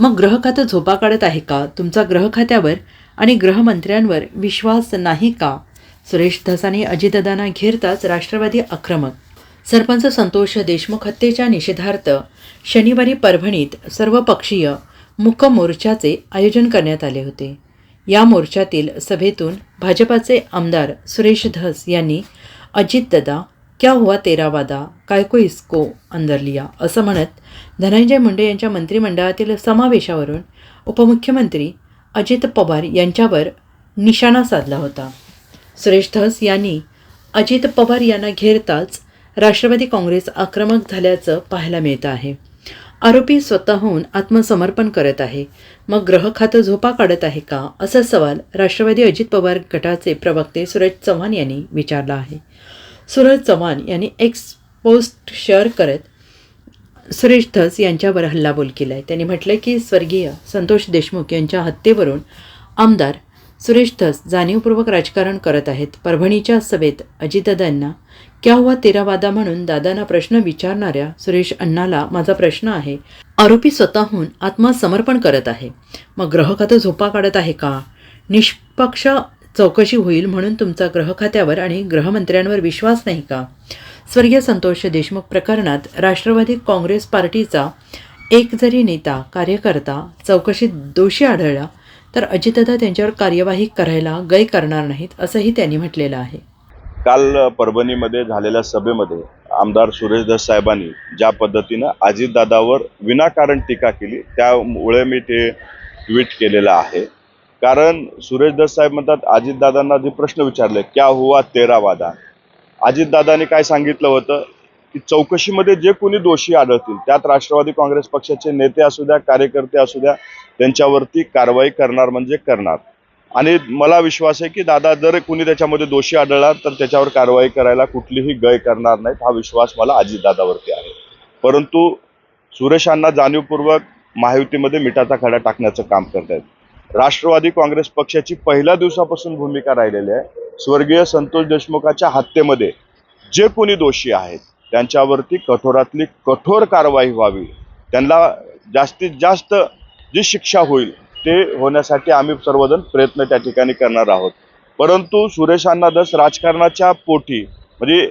मग ग्रह खातं झोपा काढत आहे का? तुमचा ग्रह खात्यावर आणि ग्रहमंत्र्यांवर विश्वास नाही का? सुरेश धसाने अजितदादांना घेरताच राष्ट्रवादी आक्रमक. सरपंच संतोष देशमुख हत्येच्या निषेधार्थ शनिवारी परभणीत सर्वपक्षीय मुख मोर्चाचे आयोजन करण्यात आले होते. या मोर्चातील सभेतून भाजपाचे आमदार सुरेश धस यांनी अजितदादा क्या हुआ तेरा वादा? काय को इसको अंदर लिया? असं म्हणत धनंजय मुंडे यांच्या मंत्रिमंडळातील समावेशावरून उपमुख्यमंत्री अजित पवार यांच्यावर निशाणा साधला होता. सुरेश धस यांनी अजित पवार यांना घेरताच राष्ट्रवादी काँग्रेस आक्रमक झाल्याचं पाहायला मिळतं आहे. आरोपी स्वतःहून आत्मसमर्पण करत आहे. मग ग्रह खातं झोपा काढत आहे का? असा सवाल राष्ट्रवादी अजित पवार गटाचे प्रवक्ते सुरेश चव्हाण यांनी विचारला आहे. सुरज चव्हाण यांनी एक्स पोस्ट शेअर करत सुरेश धस यांच्यावर हल्लाबोल केला आहे त्यांनी म्हटलं की स्वर्गीय संतोष देशमुख यांच्या हत्येवरून आमदार सुरेश धस जाणीवपूर्वक राजकारण करत आहेत. परभणीच्या सभेत अजितदादांना क्या हुआ तेरा वादा? म्हणून दादांना प्रश्न विचारणाऱ्या सुरेश अण्णाला माझा प्रश्न आहे. आरोपी स्वतःहून आत्मसमर्पण करत आहे. मग ग्रह खातं झोपा काढत आहे का? निष्पक्ष चौकशी होईल म्हणून तुमचा ग्रह खात्यावर आणि गृहमंत्र्यांवर विश्वास नाही का? स्वर्गीय संतोष देशमुख प्रकरणात राष्ट्रवादी काँग्रेस पार्टीचा एक जरी नेता कार्यकर्ता चौकशीत दोषी आढळला तर अजितदा त्यांच्यावर कार्यवाही करायला गय करणार नाहीत असंही त्यांनी म्हटलेलं आहे. काल परभणीमध्ये झालेल्या सभेमध्ये आमदार सुरेश साहेबांनी ज्या पद्धतीनं अजितदादावर विनाकारण टीका केली त्यामुळे मी ते ट्विट केलेलं आहे. कारण सुरेशदास साहेब म्हणतात अजितदादांना जे प्रश्न विचारले क्या हुआ तेरा वादा? अजितदादांनी काय सांगितलं होतं? की चौकशीमध्ये जे कोणी दोषी आढळतील त्यात राष्ट्रवादी काँग्रेस पक्षाचे नेते असू द्या कार्यकर्ते असू द्या त्यांच्यावरती कारवाई करणार म्हणजे करणार. आणि मला विश्वास आहे की दादा जर कुणी त्याच्यामध्ये दोषी आढळला तर त्याच्यावर कारवाई करायला कुठलीही गय करणार नाहीत हा विश्वास मला अजितदादावरती आहे. परंतु सुरेशांना जाणीवपूर्वक महायुतीमध्ये मिठाचा खडा टाकण्याचं काम करतायत. राष्ट्रवादी काँग्रेस पक्षाची पहिल्या दिवसापासून भूमिका राहिलेली आहे. स्वर्गीय संतोष देशमुखाच्या हत्येमध्ये जे कोणी दोषी आहेत त्यांच्यावरती कठोरातली कठोर कारवाई व्हावी. त्यांना जास्तीत जास्त जी शिक्षा होईल ते होण्यासाठी आम्ही सर्वजण प्रयत्न त्या ठिकाणी करणार आहोत. परंतु सुरेशांना दस राजकारणाच्या पोटी म्हणजे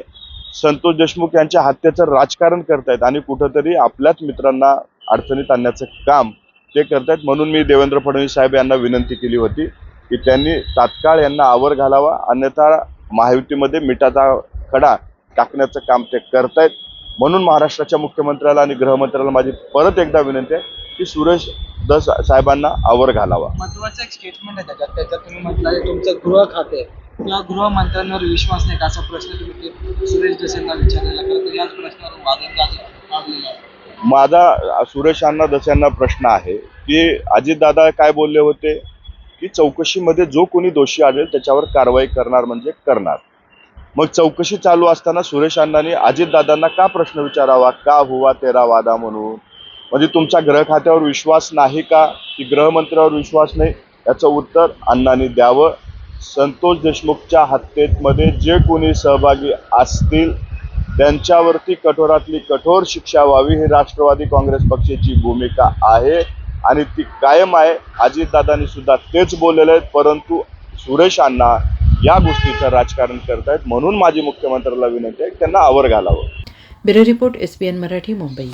संतोष देशमुख यांच्या हत्येचं राजकारण करतायत आणि कुठंतरी आपल्याच मित्रांना अडचणीत आणण्याचं काम ते करतायत म्हणून मी देवेंद्र फडणवीस साहेब यांना विनंती केली होती की त्यांनी तात्काळ यांना आवर घालावा अन्यथा महायुतीमध्ये मिठाचा खडा टाकण्याचं काम ते करतायत. म्हणून महाराष्ट्राच्या मुख्यमंत्र्याला आणि गृहमंत्र्याला माझी परत एकदा विनंती आहे की सुरेश दस साहेबांना आवर घालावा. महत्वाचं एक स्टेटमेंट आहे त्याच्यात त्याच्यात तुम्ही म्हटलं तुमचं गृह खाते किंवा गृहमंत्र्यांवर विश्वास नाही का? असा प्रश्न तुम्ही ते सुरेश देसाईंना विचारलेला तर याच प्रश्नावर वादन लावलेला आहे. माझा सुरेश अण्णा दस प्रश्न आहे की अजितदादा काय बोलले होते? की चौकशीमध्ये जो कोणी दोषी आढळेल त्याच्यावर कारवाई करणार म्हणजे करणार. मग चौकशी चालू असताना सुरेश अण्णांनी अजितदादांना का प्रश्न विचारावा? का हुवा तेरा वादा म्हणून? म्हणजे तुमच्या ग्रह खात्यावर विश्वास नाही का? की गृहमंत्र्यावर विश्वास नाही? याचं उत्तर अण्णांनी द्यावं. संतोष देशमुखच्या हत्येमध्ये जे कोणी सहभागी असतील त्यांच्यावरती कठोरातली कठोर शिक्षा व्हावी ही राष्ट्रवादी काँग्रेस पक्षाची भूमिका आहे आणि ती कायम आहे. अजितदादांनी सुद्धा तेच बोललेले आहेत परंतु सुरेश अण्णा या गोष्टीचं राजकारण करतायत. म्हणून माझी मुख्यमंत्र्याला विनंती आहे त्यांना आवर घालावं. Bureau report S P N Marathi Mumbai.